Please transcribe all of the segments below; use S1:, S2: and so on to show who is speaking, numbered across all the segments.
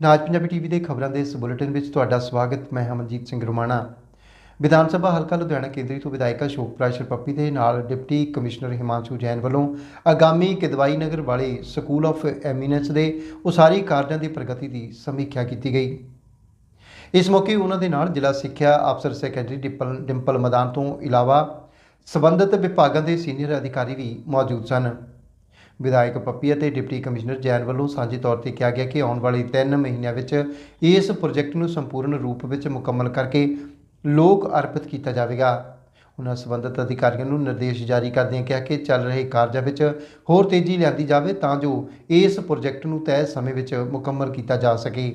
S1: ਨਾਜ Punjabi TV ਦੇ ਖਬਰਾਂ ਦੇ ਇਸ ਬੁਲੇਟਿਨ ਵਿੱਚ ਤੁਹਾਡਾ ਸਵਾਗਤ, ਮੈਂ ਹਮਨਜੀਤ ਸਿੰਘ ਰੁਮਾਣਾ। ਵਿਧਾਨ ਸਭਾ ਹਲਕਾ ਲੁਧਿਆਣਾ ਕੇਂਦਰੀ ਤੋਂ ਵਿਧਾਇਕਾ ਸ਼ੋਕਪ੍ਰਾਸ਼ਰ ਪੱਪੀ ਦੇ ਨਾਲ ਡਿਪਟੀ ਕਮਿਸ਼ਨਰ ਹਿਮਾਂਸ਼ੂ ਜੈਨ ਵੱਲੋਂ ਆਗਾਮੀ ਕਿਦਵਾਈ ਨਗਰ ਵਾਲੇ ਸਕੂਲ ਆਫ ਐਮੀਨੈਂਸ ਦੇ ਉਸਾਰੀ ਕਾਰਜਾਂ ਦੀ ਪ੍ਰਗਤੀ ਦੀ ਸਮੀਖਿਆ ਕੀਤੀ ਗਈ। ਇਸ ਮੌਕੇ ਉਹਨਾਂ ਦੇ ਨਾਲ ਜ਼ਿਲ੍ਹਾ ਸਿੱਖਿਆ ਅਫਸਰ ਸੈਕਟਰੀ ਡਿੰਪਲ ਡਿੰਪਲ ਮਦਾਨ ਤੋਂ ਇਲਾਵਾ ਸਬੰਧਤ ਵਿਭਾਗਾਂ ਦੇ ਸੀਨੀਅਰ ਅਧਿਕਾਰੀ ਵੀ ਮੌਜੂਦ ਸਨ। ਵਿਧਾਇਕ ਪੱਪੀ ਅਤੇ ਡਿਪਟੀ ਕਮਿਸ਼ਨਰ ਜੈਨ ਵੱਲੋਂ ਸਾਂਝੇ ਤੌਰ ਤੇ ਕਿਹਾ ਗਿਆ ਕਿ ਆਉਣ ਵਾਲੇ 3 ਮਹੀਨਿਆਂ ਵਿੱਚ ਇਸ ਪ੍ਰੋਜੈਕਟ ਨੂੰ ਸੰਪੂਰਨ ਰੂਪ ਵਿੱਚ ਮੁਕੰਮਲ ਕਰਕੇ ਲੋਕ ਅਰਪਿਤ ਕੀਤਾ ਜਾਵੇਗਾ। ਉਹਨਾਂ ਸਬੰਧਤ ਅਧਿਕਾਰੀਆਂ ਨੂੰ ਨਿਰਦੇਸ਼ ਜਾਰੀ ਕਰਦਿਆਂ ਕਿਹਾ ਕਿ ਚੱਲ ਰਹੇ ਕਾਰਜਾਂ ਵਿੱਚ ਹੋਰ ਤੇਜ਼ੀ ਲਿਆਂਦੀ ਜਾਵੇ ਤਾਂ ਜੋ ਇਸ ਪ੍ਰੋਜੈਕਟ ਨੂੰ ਤੈਅ ਸਮੇਂ ਵਿੱਚ ਮੁਕੰਮਲ ਕੀਤਾ ਜਾ ਸਕੇ।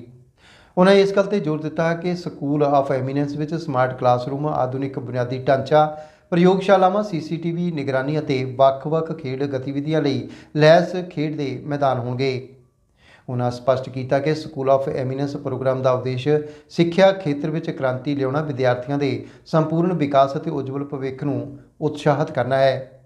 S1: ਉਹਨਾਂ ਇਸ ਗੱਲ ਤੇ ਜ਼ੋਰ ਦਿੱਤਾ ਕਿ ਸਕੂਲ ਆਫ ਐਮੀਨੈਂਸ ਵਿੱਚ ਸਮਾਰਟ ਕਲਾਸਰੂਮ, ਆਧੁਨਿਕ ਬੁਨਿਆਦੀ ਢਾਂਚਾ ਪ੍ਰਯੋਗਸ਼ਾਲਾਵਾਂ, ਸੀਸੀਟੀਵੀ ਨਿਗਰਾਨੀ ਅਤੇ ਵੱਖ-ਵੱਖ ਖੇਡ ਗਤੀਵਿਧੀਆਂ ਲਈ ਲੈਸ ਖੇਡ ਦੇ ਮੈਦਾਨ ਹੋਣਗੇ। ਉਹਨਾਂ ਸਪਸ਼ਟ ਕੀਤਾ ਕਿ ਸਕੂਲ ਆਫ ਐਮੀਨੈਂਸ ਪ੍ਰੋਗਰਾਮ ਦਾ ਉਦੇਸ਼ ਸਿੱਖਿਆ ਖੇਤਰ ਵਿੱਚ ਕ੍ਰਾਂਤੀ ਲਿਆਉਣਾ ਵਿਦਿਆਰਥੀਆਂ ਦੇ ਸੰਪੂਰਨ ਵਿਕਾਸ ਅਤੇ ਉਜਵਲ ਭਵਿੱਖ ਨੂੰ ਉਤਸ਼ਾਹਿਤ ਕਰਨਾ ਹੈ।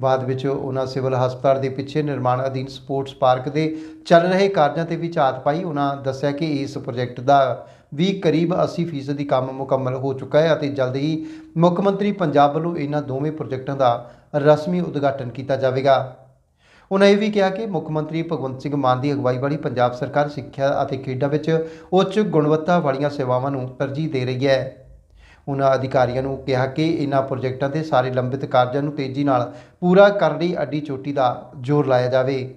S1: ਬਾਅਦ ਵਿੱਚ ਉਹਨਾਂ ਸਿਵਲ ਹਸਪਤਾਲ ਦੇ ਪਿੱਛੇ ਨਿਰਮਾਣ ਅਧੀਨ ਸਪੋਰਟਸ ਪਾਰਕ ਦੇ ਚੱਲ ਰਹੇ ਕਾਰਜਾਂ ਤੇ ਵੀ ਝਾਤ ਪਾਈ। ਉਹਨਾਂ ਦੱਸਿਆ ਕਿ ਇਸ ਪ੍ਰੋਜੈਕਟ ਦਾ ਵੀ ਕਰੀਬ 80% ਦੀ ਕੰਮ ਮੁਕੰਮਲ ਹੋ ਚੁੱਕਾ ਹੈ ਅਤੇ ਜਲਦ ਹੀ ਮੁੱਖ ਮੰਤਰੀ ਪੰਜਾਬ ਵੱਲੋਂ ਇਹਨਾਂ ਦੋਵੇਂ ਪ੍ਰੋਜੈਕਟਾਂ ਦਾ ਰਸਮੀ ਉਦਘਾਟਨ ਕੀਤਾ ਜਾਵੇਗਾ। ਉਹਨਾਂ ਇਹ ਵੀ ਕਿਹਾ ਕਿ ਮੁੱਖ ਮੰਤਰੀ ਭਗਵੰਤ ਸਿੰਘ ਮਾਨ ਦੀ ਅਗਵਾਈ ਵਾਲੀ ਪੰਜਾਬ ਸਰਕਾਰ ਸਿੱਖਿਆ ਅਤੇ ਖੇਡਾਂ ਵਿੱਚ ਉੱਚ ਗੁਣਵੱਤਾ ਵਾਲੀਆਂ ਸੇਵਾਵਾਂ ਨੂੰ ਤਰਜੀਹ ਦੇ ਰਹੀ ਹੈ। ਉਹਨਾਂ ਅਧਿਕਾਰੀਆਂ ਨੂੰ ਕਿਹਾ ਕਿ ਇਹਨਾਂ ਪ੍ਰੋਜੈਕਟਾਂ ਦੇ ਸਾਰੇ ਲੰਬਿਤ ਕਾਰਜਾਂ ਨੂੰ ਤੇਜ਼ੀ ਨਾਲ ਪੂਰਾ ਕਰਨ ਲਈ ਅੱਡੀ ਚੋਟੀ ਦਾ ਜ਼ੋਰ ਲਾਇਆ ਜਾਵੇ।